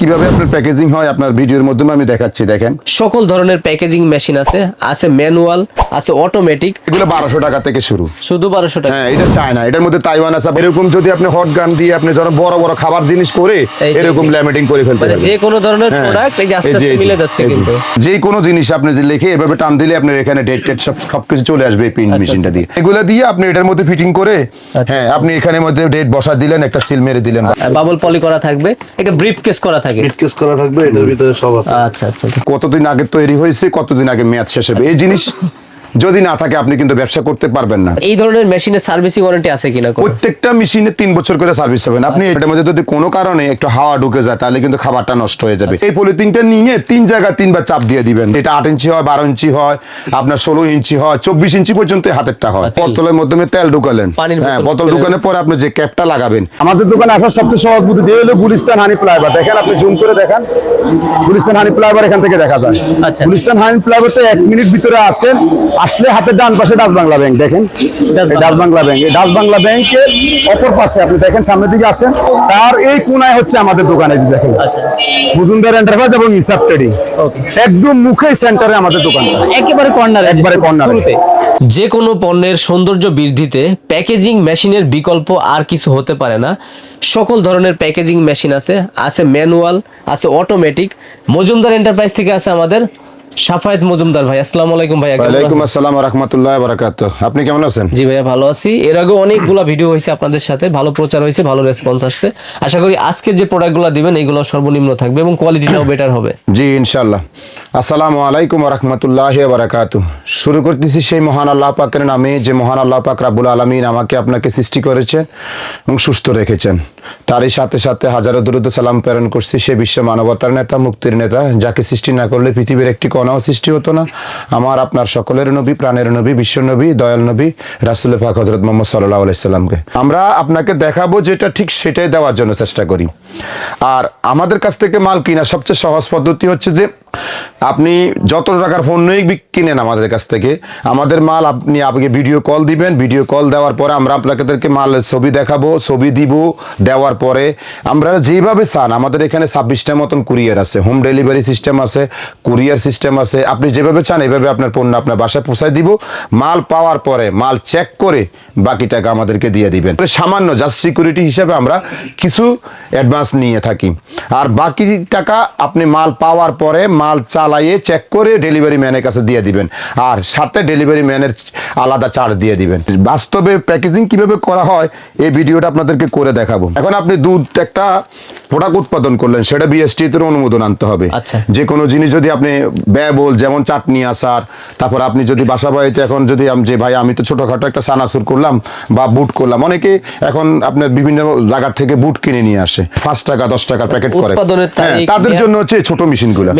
কীভাবে আপনার প্যাকেজিং হয় আপনার ভিডিওর মাধ্যমে আমি দেখাচ্ছি দেখেন। সকল ধরনের প্যাকেজিং মেশিন আছে আছে ম্যানুয়াল আছে অটোমেটিক এগুলো বারোশো টাকা থেকে শুরু। শুধু বারোশো টাকা। হ্যাঁ এটা চায়না এটার মধ্যে তাইওয়ান আছে। এরকম যদি আপনি হট গান দিয়ে আপনি ধরেন বড় বড় খাবার জিনিস করে এরকম ল্যামিটিং করে ফেলতে মানে পারবেন। যে কোনো ধরনের হ্যাঁ, প্রোডাক্ট এই আস্তে আস্তে মিলে যাচ্ছে কিন্তু। যে কোনো জিনিস আপনি যে লিখে এভাবে টান দিলে আপনার এখানে ডেট টেট সব সবকিছু চলে আসবে এই পিন আচ্ছা, মেশিনটা আচ্ছা। দিয়ে। এগুলো দিয়ে আপনি এটার মধ্যে ফিটিং করে আচ্ছা। হ্যাঁ আপনি এখানের মধ্যে ডেট বসা দিলেন একটা সিল মেরে দিলেন। বাবল পলি করা থাকবে। এটা ব্রিফ কেস করা থাকে? করা থাকবে এটার ভিতরে সব আছে। আচ্ছা আচ্ছা। আচ্ছা। কতদিন আগে তৈরি হয়েছে কতদিন আগে মেয়াদ শেষ হবে? এই জিনিস যদি না থাকে আপনি কিন্তু ব্যবসা করতে পারবেন না। এই ধরনের মেশিনের সার্ভিসিং ওয়ারেন্টি আছে কিনা প্রত্যেকটা মেশিনে তিন বছর করে সার্ভিস হবেন আপনি এটার মধ্যে যদি কোনো কারণে একটু হাওয়া ঢুকে যায় তাহলে কিন্তু খাবারটা নষ্ট হয়ে যাবে। এই পলিথিনটা নিয়ে তিন জায়গা তিনবার চাপ দিয়ে দিবেন। এটা আট ইঞ্চি হয় বারো ইঞ্চি হয় আপনার ষোলো ইঞ্চি হয় চব্বিশ ইঞ্চি পর্যন্ত হাতেরটা হয়। আচ্ছা। বোতলের মাধ্যমে তেল ঢুকালেন। হ্যাঁ বোতল। ঢুকানোর পরে আপনি যে ক্যাপটা লাগাবেন। আমাদের দোকানে আসার সবচেয়ে সহজ বুদ্ধি হলো গুলিস্তান হানি ফ্লাইভার দেখেন আপনি জুম করে দেখেন। গুলিস্তান হানি ফ্লাইভার এখান থেকে দেখা যায়। আচ্ছা। গুলিস্তান হানি ফ্লাইভারতে এক মিনিট ভিতরে আসেন আসলে হাতের ডান পাশে ডাচ বাংলা ব্যাংক দেখেন। ডাচ বাংলা। ব্যাংক এই ডাচ বাংলা ব্যাংকের অপর পাশে আপনি দেখেন সামনের দিকে আসেন তার এই কোনায় হচ্ছে আমাদের দোকান দেখেন। আচ্ছা। মজুমদার এন্টারপ্রাইজ এবং ইসাব ট্রেডিং একদম মুখেই সেন্টারে আমাদের দোকানটা। একেবারে কর্নার একবারে কর্নার। যে কোনো পণ্যের সৌন্দর্য বৃদ্ধিতে প্যাকেজিং মেশিনের বিকল্প আর কিছু হতে পারে না। সকল ধরনের প্যাকেজিং মেশিন আছে আছে ম্যানুয়াল আছে অটোমেটিক মজুমদার এন্টারপ্রাইজ থেকে আছে আমাদের সাফায়েত মজুমদার ভাই আসসালামু আলাইকুম ভাই ওয়ালাইকুম আসসালাম রহমতুল্লাহ বারাকাত আপনি কেমন আছেন? জি ভাইয়া ভালো আছি। এর আগে অনেকগুলো ভিডিও হয়েছে আপনাদের সাথে ভালো প্রচার হয়েছে ভালো রেসপন্স আসছে। আশা করি আজকের যে প্রোডাক্টগুলো দিবেন এগুলো সর্বনিম্ন থাকবে এবং কোয়ালিটিটাও বেটার হবে। জি ইনশাল্লাহ আসসালামু আলাইকুম রহমতুল্লাহ বারাকাত শুরু করতেছি সেই মহান আল্লাহ পাকের নামে যে মহান আল্লাহ পাক রাবুল আলমিন আমাকে আপনাকে সৃষ্টি করেছেন এবং সুস্থ রেখেছেন। তারই সাথে সাথে হাজারো দরুদ সালাম প্রেরণ করছি সে বিশ্ব মানবতার নেতা, মুক্তির নেতা। যাকে সৃষ্টি না করলে পৃথিবীর একটি কণাও সৃষ্টি হতো না। আমার, আপনার সকলের নবী, প্রাণের নবী, বিশ্ব নবী, দয়াল নবী, রাসুল পাক হজরত মোহাম্মদ সাল্লাহ আলাইসাল্লামকে আমরা আপনাকে দেখাবো যেটা ঠিক সেটাই দেওয়ার জন্য চেষ্টা করি। আর আমাদের কাছ থেকে মাল কিনা সবচেয়ে সহজ পদ্ধতি হচ্ছে যে আপনি যত টাকার ফোন বি- কিনেন আমাদের কাছ থেকে। আমাদের মাল আপনি আপনাকে ভিডিও কল দিবেন। ভিডিও কল দেওয়ার পরে আমরা আপনাদেরকে মালের ছবি দেখাবো, ছবি দিব। দেওয়ার পরে আমরা যেভাবে চান, আমাদের এখানে ছাব্বিশটার মতন কুরিয়ার আছে। হোম ডেলিভারি সিস্টেম আছে কুরিয়ার সিস্টেম আছে। আপনি যেভাবে চান এভাবে আপনার পণ্য আপনার বাসায় পৌঁছায় দিব। মাল পাওয়ার পরে, মাল চেক করে বাকি টাকা আমাদেরকে দিয়ে দিবেন। সামান্য জাস্ট সিকিউরিটি হিসাবে আমরা কিছু অ্যাডভান্স নিয়ে থাকি। আর বাকি টাকা আপনি মাল পাওয়ার পরে, মাল চালাইয়ে চেক করে ডেলিভারি ম্যানের কাছে দিয়ে দিবেন। আর সাথে ডেলিভারি ম্যানের আলাদা চার্জ দিয়ে দিবেন। বাস্তবে প্যাকেজিং কীভাবে করা হয় এই ভিডিওটা আপনাদেরকে করে দেখাবো। এখন আপনি দুধ একটা প্রোডাক্ট উৎপাদন করলেন সেটা বিএসটি তে অনুমোদন আনতে হবে। আচ্ছা। যে কোনো জিনিস যদি আপনি ব্যয়বহুল যেমন চাটনি আসার তারপর আপনি যদি বাসা বাড়িতে এখন যদি আম- যে ভাই আমি তো ছোটখাটো একটা সানাসুর করলাম বা বুট করলাম অনেকে এখন আপনার বিভিন্ন জায়গা থেকে বুট কিনে নিয়ে আসে। পাঁচ টাকা দশ টাকার প্যাকেট করে। হ্যাঁ, তাদের জন্য হচ্ছে ছোট মেশিনগুলো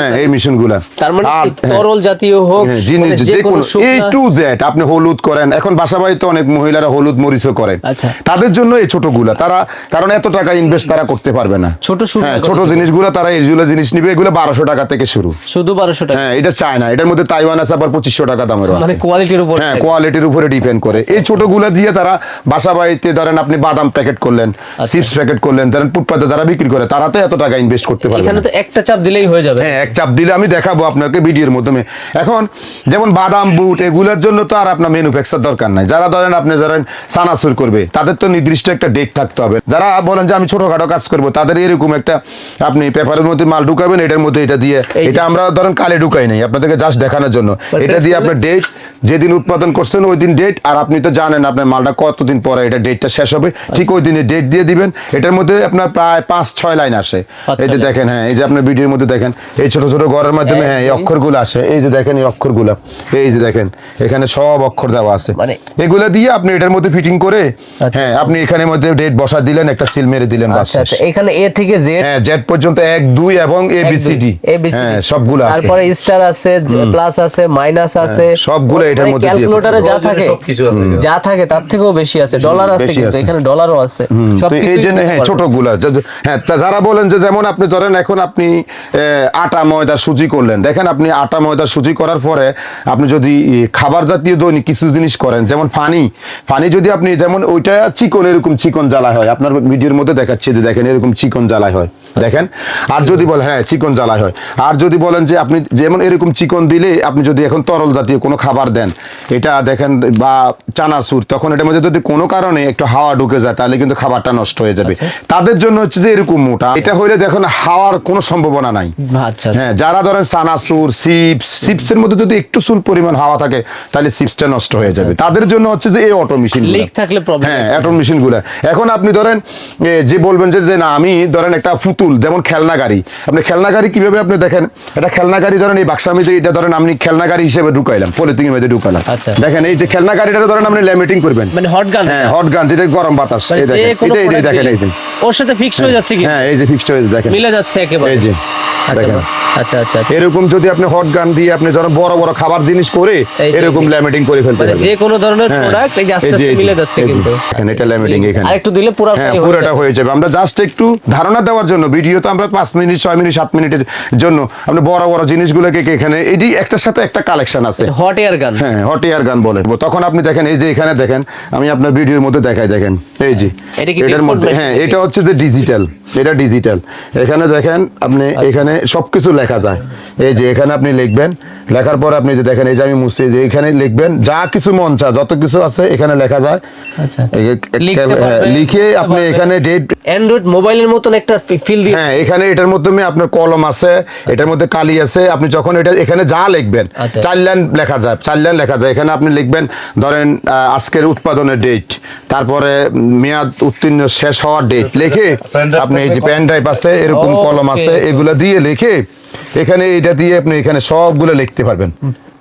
হ্যাঁ এই মেশিনগুলো। তার মানে হ্যাঁ, তরল জাতীয় হোক হ্যাঁ, মানে জিনিস যে যে কোনো কোনো এ টু জেড আপনি হলুদ করেন। এখন বাসা বাড়িতে অনেক মহিলারা হলুদ মরিচও করে আচ্ছা। তাদের জন্য এই ছোটগুলা তারা কারণ এত টাকা ইনভেস্ট তারা করতে পারবে না। ছোট ছোট? জিনিসগুলো তারা এইগুলো জিনিস নিবে এগুলো বারোশো টাকা থেকে শুরু। শুধু বারোশো টাকা। হ্যাঁ এটা চায় না এটার মধ্যে তাইওয়ান আছে আবার পঁচিশশো টাকা দামের মানে কোয়ালিটির উপর হ্যাঁ কোয়ালিটির উপরে ডিপেন্ড করে। এই ছোটগুলো দিয়ে তারা বাসা বাড়িতে ধরেন আপনি বাদাম প্যাকেট করলেন আচ্ছা। চিপস প্যাকেট করলেন ধরেন ফুটপাতে যারা বিক্রি করে তারা তো এত টাকা ইনভেস্ট করতে পারবে এখানে তো একটা চাপ দিলেই হয়ে যাবে। হ্যাঁ এক চাপ দিলে আমি দেখাবো আপনাকে ভিডিওর মাধ্যমে। এখন যেমন বাদাম বুট এগুলোর জন্য তো আর আপনার ম্যানুফ্যাকচার দরকার নাই। যারা ধরেন আপনি ধরেন সানাসুর করবে তাদের তো নির্দিষ্ট একটা ডেট থাকতে হবে। যারা বলেন যে আমি ছোটখাটো কাজ করব তাদের এরকম একটা আপনি পেপারের মধ্যে মাল ঢুকাবেন এটার মধ্যে এটা দিয়ে এটা আমরা ধরেন কালে ঢুকাই নাই আপনাদেরকে জাস্ট দেখানোর জন্য। এটা দিয়ে আপনার ডেট যেদিন উৎপাদন করছেন ওই দিন ডেট আর আপনি তো জানেন আপনার মালটা কতদিন পরে এটা ডেটটা শেষ হবে ঠিক ওই দিনে ডেট দিয়ে দিবেন। এটার মধ্যে আপনার প্রায় পাঁচ ছয় লাইন আসে। এই যে দেখেন হ্যাঁ এই যে আপনার ভিডিওর মধ্যে দেখেন এই ছোট ছোট ঘরের মাধ্যমে হ্যাঁ এই দুই। অক্ষরগুলো আসে। এই যে দেখেন এই অক্ষরগুলো এই যে দেখেন এখানে সব অক্ষর দেওয়া আছে। মানে- এগুলো দিয়ে আপনি এটার মধ্যে ফিটিং করে আচ্ছা। হ্যাঁ আপনি এখানের মধ্যে ডেট বসা দিলেন একটা সিল মেরে দিলেন আচ্ছা আচ্ছা এখানে এ থেকে জেড হ্যাঁ জেড পর্যন্ত এক দুই এবং এ বি সি ডি হ্যাঁ সবগুলো আছে তারপরে স্টার আছে প্লাস আছে মাইনাস আছে। সবগুলো এটার মানে মধ্যে দিয়ে ক্যালকুলেটরে যা থাকে সবকিছু আছে যা থাকে তার থেকেও বেশি আছে। ডলার আছে বেশি কিন্তু আছে। এখানে ডলারও আছে। তো এই জন্য হ্যাঁ ছোটগুলা হ্যাঁ যারা বলেন যে যেমন আপনি ধরেন এখন আপনি আহ, আটা ময়দা সুজি করলেন। দেখেন আপনি আটা ময়দা সুজি করার পরে আপনি যদি খাবার জাতীয় দৈনিক কিছু জিনিস করেন, যেমন ফানি ফানি যদি আপনি, যেমন ওইটা চিকন এরকম চিকন জ্বালা হয়। আপনার ভিডিওর মধ্যে দেখাচ্ছি যে দেখেন এরকম চিকন জ্বালা হয়। দেখেন। আর যদি বলেন হ্যাঁ চিকন জ্বালায় হয়। আর যদি বলেন যে আপনি যেমন এরকম চিকন দিলে আপনি যদি এখন তরল জাতীয় কোনো খাবার দেন এটা দেখেন বা চানাচুর তখন এটার মধ্যে যদি কোনো কারণে একটু হাওয়া ঢুকে যায় তাহলে কিন্তু খাবারটা নষ্ট হয়ে যাবে। তাদের জন্য হচ্ছে যে এরকম মোটা এটা হইলে দেখুন হাওয়ার কোনো সম্ভাবনা নাই। আচ্ছা। হ্যাঁ যারা ধরেন সানাসুর চিপস চিপসের মধ্যে যদি একটু চুল পরিমাণ হাওয়া থাকে তাহলে চিপসটা নষ্ট হয়ে যাবে। তাদের জন্য হচ্ছে যে এই অটো মেশিন থাকলে প্রবলেম হ্যাঁ অটো মেশিনগুলা। এখন আপনি ধরেন যে বলবেন যে না আমি ধরেন একটা পুতুল যেমন খেলনা গাড়ি। আপনি খেলনা গাড়ি কীভাবে আপনি দেখেন? এটা খেলনা গাড়ি ধরেন এই বাক্সার মধ্যে এটা ধরেন আপনি খেলনা গাড়ি হিসেবে ঢুকাইলাম পলিথিনের মধ্যে ঢুকালাম। আচ্ছা। দেখেন এই যে খেলনা গাড়িটা ধরেন আপনি ল্যামিটিং করবেন। মানে হট গান হ্যাঁ হট গান যেটা গরম বাতাস মানে এই দেখেন এটা দেখেন এই ওর সাথে ফিক্সড হয়ে যাচ্ছে কি? হ্যাঁ এই যে ফিক্সড হয়ে যাচ্ছে দেখেন। মিলে যাচ্ছে একেবারে। এই যে। আচ্ছা আচ্ছা আচ্ছা আচ্ছা। এরকম যদি আপনি হট গান দিয়ে আপনি বড় বড় খাবার জিনিস করে এরকম ল্যামিটিং করে ফেলতে মানে পারবেন। যে কোনো ধরনের হ্যাঁ। প্রোডাক্ট এই আস্তে আস্তে মিলে যাচ্ছে কিন্তু। দেখেন, এটা ল্যামিটিং এখানে। আর একটু দিলে পুরো হ্যাঁ পুরোটা হয়ে যাবে। আমরা জাস্ট একটু ধারণা দেওয়ার জন্য ভিডিও তো আমরা পাঁচ মিনিট ছয় মিনিট সাত মিনিটের জন্য আমরা বড় বড় জিনিসগুলোকে এখানে এটি একটার সাথে একটা কালেকশন আছে। হট এয়ার গান হ্যাঁ হট এয়ার গান বলে তখন আপনি দেখেন এই যে এখানে দেখেন আমি আপনার ভিডিওর মধ্যে দেখাই দেখেন। এই যে এটার মধ্যে হ্যাঁ এটা হচ্ছে যে ডিজিটাল এটা ডিজিটাল এখানে দেখেন আপনি আচ্ছা। এখানে সবকিছু লেখা যায়। এই যে এখানে আপনি লিখবেন লেখার পর আপনি যে দেখেন এই যে আমি মুছছি যে এখানে লিখবেন যা কিছু মন চা যত কিছু আছে এখানে লেখা যায়। আচ্ছা। লিখে আপনি এখানে ডেট অ্যান্ড্রয়েড মোবাইলের মতন একটা ফিল দিয়ে হ্যাঁ এখানে এটার মাধ্যমে আপনার কলম আছে এটার মধ্যে কালি আছে। আপনি যখন এটা এখানে যা লিখবেন আচ্ছা। চার লাইন লেখা যায় চার লাইন লেখা যায়। এখানে আপনি লিখবেন ধরেন আজকের উৎপাদনের ডেট তারপরে মেয়াদ উত্তীর্ণ শেষ হওয়ার ডেট লিখে আপনি এই যে পেন ড্রাইভ আছে এরকম কলম আছে এগুলো দিয়ে লিখে এখানে এটা দিয়ে আপনি এখানে সবগুলো লিখতে পারবেন।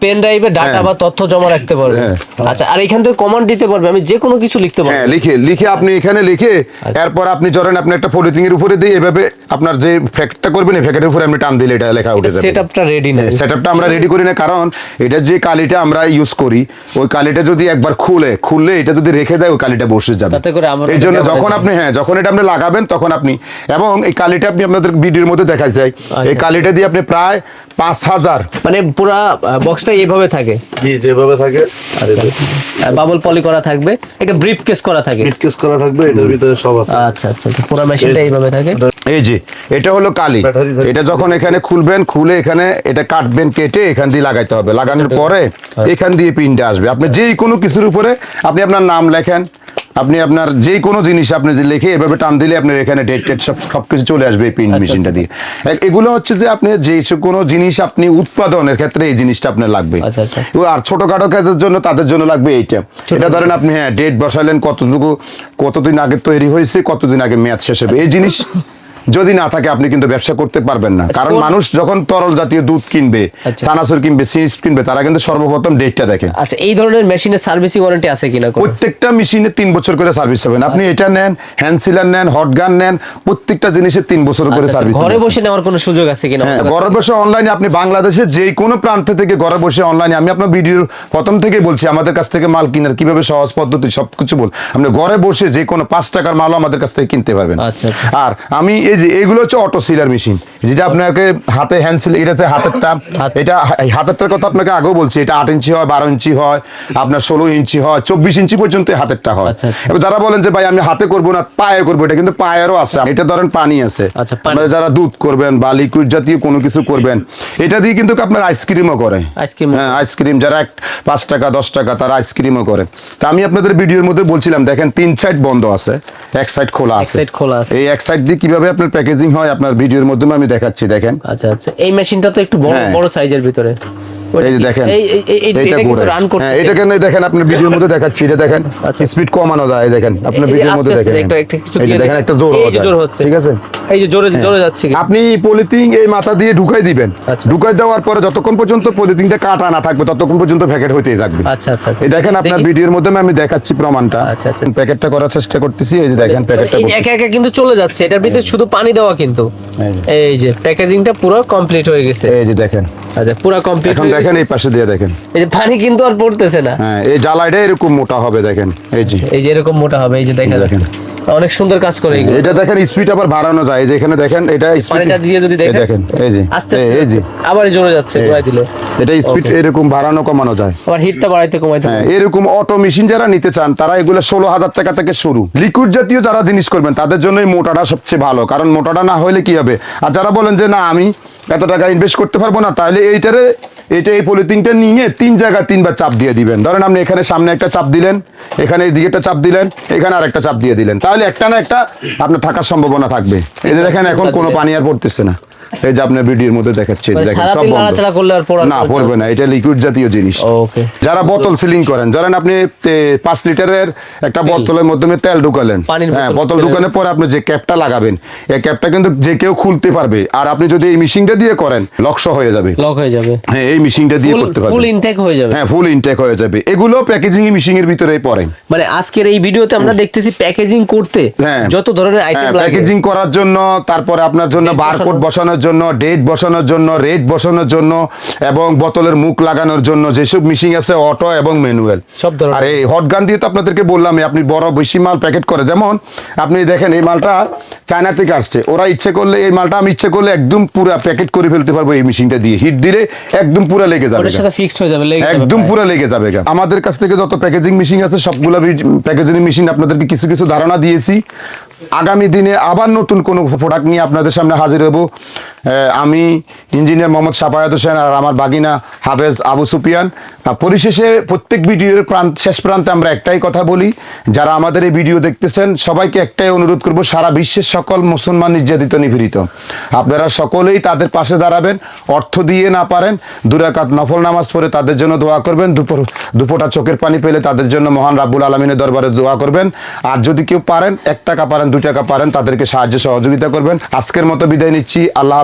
পেন ড্রাইভে ডাটা হ্যাঁ। বা তথ্য জমা রাখতে পারবে হ্যাঁ। আচ্ছা আর এখান থেকে কমান্ড দিতে পারবে আমি যে কোনো কিছু লিখতে হ্যাঁ লিখে লিখে আপনি এখানে লিখে আচ্ছা। এরপর আপনি ধরেন আপনি একটা এর উপরে দিয়ে এভাবে আপনার যে ফ্যাক্টটা করবেন এই ফ্যাক্টের উপরে আপনি টান দিলে এটা লেখা উঠে যাবে সেট আপটা রেডি না সেটআপটা আমরা রেডি করি না কারণ এটা যে কালিটা আমরা ইউজ করি ওই কালিটা যদি একবার খুলে খুললে এটা যদি রেখে দেয় ওই কালিটা বসে যাবে তাতে করে আমার এই জন্য যখন আপনি হ্যাঁ যখন এটা আপনি লাগাবেন তখন আপনি এবং এই কালিটা আপনি আপনাদের ভিডিওর মধ্যে দেখা যায় এই আচ্ছা। কালিটা দিয়ে আপনি প্রায় পাঁচ হাজার মানে পুরা বক্সটা এইভাবে থাকে। জি যেভাবে থাকে আর বাবল পলি করা থাকবে এটা ব্রিফ কেস করা থাকে। ফিটকেস করা থাকবে এটার ভিতরে সব আছে। আচ্ছা আচ্ছা আচ্ছা, পুরো মেশিনটা এইভাবে থাকে। এই যে এটা হলো কালি। এটা যখন এখানে খুলবেন খুলে এখানে এটা কাটবেন কেটে এখান দিয়ে লাগাইতে হবে। লাগানোর পরে এখান দিয়ে পিনটা আসবে। আপনি যেই কোনো কিছুর উপরে আপনি আপনার নাম লেখেন আপনি আপনার যে কোনো জিনিস আপনি যে লিখে এভাবে টান দিলে আপনার এখানে ডেট টেট সব সব কিছু চলে আসবে এই পিন আচ্ছা, মেশিনটা দিয়ে। এগুলো হচ্ছে যে আপনি যে কোনো জিনিস আপনি উৎপাদনের ক্ষেত্রে এই জিনিসটা আপনার লাগবে। আচ্ছা, আচ্ছা। আর ছোটখাটো কাজের জন্য তাদের জন্য লাগবে এইটা। এটা ধরেন আপনি হ্যাঁ ডেট বসালেন কতটুকু কতদিন আগে তৈরি হয়েছে কতদিন আগে মেয়াদ শেষ হবে। এই জিনিস যদি না থাকে আপনি কিন্তু ব্যবসা করতে পারবেন না। কারণ মানুষ যখন তরল জাতীয় দুধ কিনবে আচ্ছা। সানাসুর কিনবে সিরিজ কিনবে তারা কিন্তু সর্বপ্রথম ডেটটা দেখেন। আচ্ছা এই ধরনের মেশিনের সার্ভিসিং ওয়ারেন্টি আছে কিনা প্রত্যেকটা মেশিনে তিন বছর করে সার্ভিস হবেন আপনি এটা নেন হ্যান্ড সিলার নেন হট গান নেন প্রত্যেকটা জিনিসের তিন বছর করে আচ্ছা, সার্ভিস ঘরে বসে নেওয়ার কোনো সুযোগ আছে কিনা? হ্যাঁ ঘরে বসে অনলাইনে আপনি বাংলাদেশের যে কোনো প্রান্ত থেকে ঘরে বসে অনলাইনে আমি আপনার ভিডিওর প্রথম থেকে বলছি আমাদের কাছ থেকে মাল কিনার কীভাবে সহজ পদ্ধতি সবকিছু বল আপনি ঘরে বসে যে কোনো পাঁচ টাকার মালও আমাদের কাছ থেকে কিনতে পারবেন। আচ্ছা, আচ্ছা। আর আমি এই যে এগুলো হচ্ছে অটো সিলার মেশিন যেটা আপনাকে হাতে হ্যান্ড সিল এটা হচ্ছে হাতেরটা। হাত- এটা হাতেরটার কথা আপনাকে আগেও বলছি এটা আট ইঞ্চি হয় বারো ইঞ্চি হয় আপনার ষোলো ইঞ্চি হয় চব্বিশ ইঞ্চি পর্যন্ত হাতেরটা হয়। আচ্ছা, আচ্ছা। এবার যারা বলেন যে ভাই আমি হাতে করব না পায়ে করব এটা কিন্তু পায়েরও আছে। এটা ধরেন পানি আছে। আচ্ছা, যারা দুধ করবেন বা লিকুইড জাতীয় কোনো কিছু করবেন এটা দিয়ে কিন্তু আপনার আইসক্রিমও করে। আইসক্রিম হ্যাঁ আইসক্রিম যারা এক পাঁচ টাকা দশ টাকা তারা আইসক্রিমও করে। তা আমি আপনাদের ভিডিওর মধ্যে বলছিলাম দেখেন তিন সাইড বন্ধ আছে এক সাইড খোলা আছে। খোলা আছে। এই এক সাইড দিয়ে কীভাবে আপনার প্যাকেজিং হয় আপনার ভিডিওর মাধ্যমে আমি দেখাচ্ছি দেখেন। আচ্ছা আচ্ছা। এই মেশিনটা তো একটু বড় হ্যাঁ। বড় সাইজের ভিতরে। এই যে দেখেন এই এই- এই- এইটা ঘুরে। হ্যাঁ এটা কেন দেখেন আপনার ভিডিওর মধ্যে দেখাচ্ছি এটা দেখেন। স্পিড কমানো যায় এই দেখেন আপনার ভিডিওর মধ্যে দেখেন এই দেখেন। একটা জোর হচ্ছে। ঠিক আছে এই যে জোরে জোরে যাচ্ছে আপনি পলিথিন এই মাথা দিয়ে ঢুকাই দিবেন আচ্ছা। ঢুকাই দেওয়ার পরে যতক্ষণ পর্যন্ত পলিথিনটা কাটা না থাকবে ততক্ষণ পর্যন্ত প্যাকেট হইতেই থাকবে আচ্ছা আচ্ছা আচ্ছা। এই দেখেন আপনার ভিডিওর মধ্যে আমি দেখাচ্ছি প্রমাণটা আচ্ছা, আচ্ছা। প্যাকেটটা করার চেষ্টা করতেছি এই যে দেখেন প্যাকেটটা একা একা কিন্তু চলে যাচ্ছে এটার ভিতরে শুধু পানি দেওয়া কিন্তু এই যে। প্যাকেজিংটা পুরো কমপ্লিট হয়ে গেছে এই যে দেখেন আচ্ছা পুরো কমপ্লিট দেখেন এই পাশে দিয়ে দেখেন। এই যে পানি কিন্তু আর পড়তেছে না। হ্যাঁ এই জ্বালাইটা এরকম মোটা হবে দেখেন এই যে। এই যে এরকম মোটা হবে এই যে দেখা দেখেন। অনেক সুন্দর কাজ করে এটা দেখেন স্পিড আবার বাড়ানো যায়। এই যে এখানে দেখেন এটা স্পিড পানিটা দিয়ে যদি দেখেন। দেখেন এই যে আস্তে এই- যে। আবার জোরে যাচ্ছে ঘুরাই দিল। এটা স্পিড এরকম বাড়ানো কমানো যায়। আবার হিটটা বাড়াইতে কমাইতে। হ্যাঁ এরকম অটো মেশিন যারা নিতে চান তারা এগুলো ষোলো হাজার টাকা থেকে শুরু। লিকুইড জাতীয় যারা জিনিস করবেন তাদের জন্য এই মোটাটা সবচেয়ে ভালো। কারণ মোটাটা না হলে কি হবে? আর যারা বলেন যে না আমি এত টাকা ইনভেস্ট করতে পারব না, তাহলে এইটারে, এইটা এই পলিথিনটা নিয়ে তিন জায়গায় তিনবার চাপ দিয়ে দিবেন। ধরেন আপনি এখানে সামনে একটা চাপ দিলেন, এখানে এই দিকে একটা চাপ দিলেন, এখানে আর একটা চাপ দিয়ে দিলেন। তাহলে একটা না একটা আপনার থাকার সম্ভাবনা থাকবে। এই দেখেন, এখন কোনো পানি আর পড়তেছে না। এই যে আপনার ভিডিওর মধ্যে দেখাচ্ছে এই যে মানে দেখেন সব নাড়াচাড়া করলে আর পড়ার না পড়বে না এটা লিকুইড জাতীয় জিনিস। ওকে যারা বোতল সিলিং করেন ধরেন আপনি এ, পাঁচ লিটারের একটা বোতলের মাধ্যমে তেল ঢুকালেন। হ্যাঁ বোতল ঢুকানোর পরে আপনি যে ক্যাপটা লাগাবেন এই ক্যাপটা কিন্তু যে কেউ খুলতে পারবে আর আপনি যদি এই মেশিনটা দিয়ে করেন লক্ষ হয়ে যাবে। লক হয়ে যাবে। হ্যাঁ এই মেশিনটা দিয়ে করতে ফুল ইনটেক হয়ে যাবে। হ্যাঁ ফুল ইনটেক হয়ে যাবে। এগুলো প্যাকেজিং মেশিন এর ভিতরেই পড়ে। মানে আজকের এই ভিডিওতে আমরা দেখতেছি প্যাকেজিং করতে হ্যাঁ। যত ধরনের আইটেম লাগে। প্যাকেজিং করার জন্য তারপরে আপনার জন্য বারকোড বসানো। বসানোর জন্য ডেট বসানোর জন্য রেট বসানোর জন্য এবং বোতলের মুখ লাগানোর জন্য যেসব মেশিন আছে অটো এবং ম্যানুয়াল সব ধরনের। আর এই হট গান দিয়ে তো আপনাদেরকে বললাম আপনি বড় বেশি মাল প্যাকেট করে যেমন আপনি দেখেন এই মালটা চায়না থেকে আসছে ওরা ইচ্ছে করলে এই মালটা আমি ইচ্ছে করলে একদম পুরো প্যাকেট করে ফেলতে পারব এই মেশিনটা দিয়ে হিট দিলে একদম পুরো লেগে যাবে হয়ে একদম। পুরো লেগে যাবে আমাদের কাছ থেকে যত প্যাকেজিং মেশিন আছে সবগুলো প্যাকেজিং মেশিন আপনাদেরকে কিছু কিছু ধারণা দিয়েছি আগামী দিনে আবার নতুন কোনো প্রোডাক্ট নিয়ে আপনাদের সামনে হাজির হব। আমি ইঞ্জিনিয়ার মোহাম্মদ সাফায়াত হোসেন আর আমার বাগিনা হাফেজ আবু সুপিয়ান পরিশেষে প্রত্যেক ভিডিওর প্রান্ত শেষ প্রান্তে আমরা একটাই কথা বলি, যারা আমাদের এই ভিডিও দেখতেছেন, সবাইকে একটাই অনুরোধ করব, সারা বিশ্বের সকল মুসলমান নির্যাতিত, নিপীড়িত। আপনারা সকলেই তাদের পাশে দাঁড়াবেন, অর্থ দিয়ে না পারেন, দুরাকাত নফল নামাজ পড়ে তাদের জন্য দোয়া করবেন, দুপুর দুপোটা চোখের পানি পেলে তাদের জন্য মহান রাব্বুল আলমিনের দরবারে দোয়া করবেন। আর যদি কেউ পারেন, এক টাকা পারেন, দুই টাকা পারেন, তাদেরকে সাহায্য সহযোগিতা করবেন। আজকের মতো বিদায় নিচ্ছি, আল্লাহ